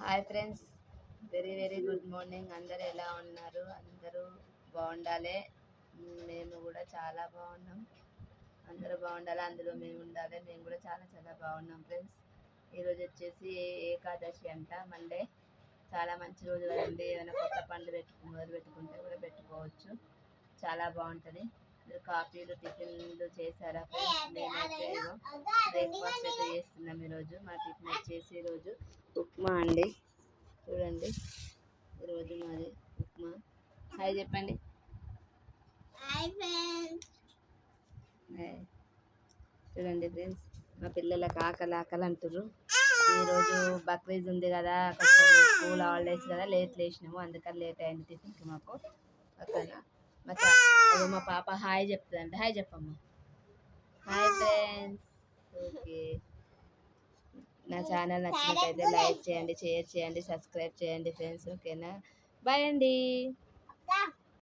Hi friends very very good morning అందరు ఎలా ఉన్నారు? అందరూ బాగుండాలి? మేము కూడా చాలా బాగున్నాం. అందరూ బాగుండాలి? అందులో మేము ఉండాలి? మేము కూడా చాలా చాలా బాగున్నాం ఫ్రెండ్స్ ఈరోజు వచ్చేసి ఏకాదశి అంట మండే చాలా మంచి రోజు కదండి. ఏమైనా కొత్త పండ్లు పెట్టుకు మొదలు పెట్టుకుంటే కూడా పెట్టుకోవచ్చు. చాలా బాగుంటుంది. కాఫీలు టిఫిన్లు చేశారా ఫ్రెండ్స్ నేనైతే బ్రేక్ఫాస్ట్ అయితే చేస్తున్నాం ఈరోజు. మా టిఫిన్ వచ్చేసి ఈరోజు ఉప్మా అండి. చూడండి. ఈరోజు మాది ఉప్మా. హాయ్ చెప్పండి. చూడండి ఫ్రెండ్స్ మా పిల్లలకు ఆకలి ఆకలి అంటారు ఈరోజు బక్రీద్ ఉంది కదా. స్కూల్ హాలిడేస్ కదా. లేట్ లేచినాము. అందుకని లేట్ అయింది టిఫిన్కి మాకు. ఓకేనా మా అదో మా పాప హాయ్ చెప్తుందంట. హాయ్ చెప్పమ్మా. హాయ్ ఫ్రెండ్స్ ఓకే నా ఛానల్ నచ్చినట్టయితే లైక్ చేయండి షేర్ చేయండి సబ్స్క్రైబ్ చేయండి ఫ్రెండ్స్ ఓకేనా బాయ్ అండి.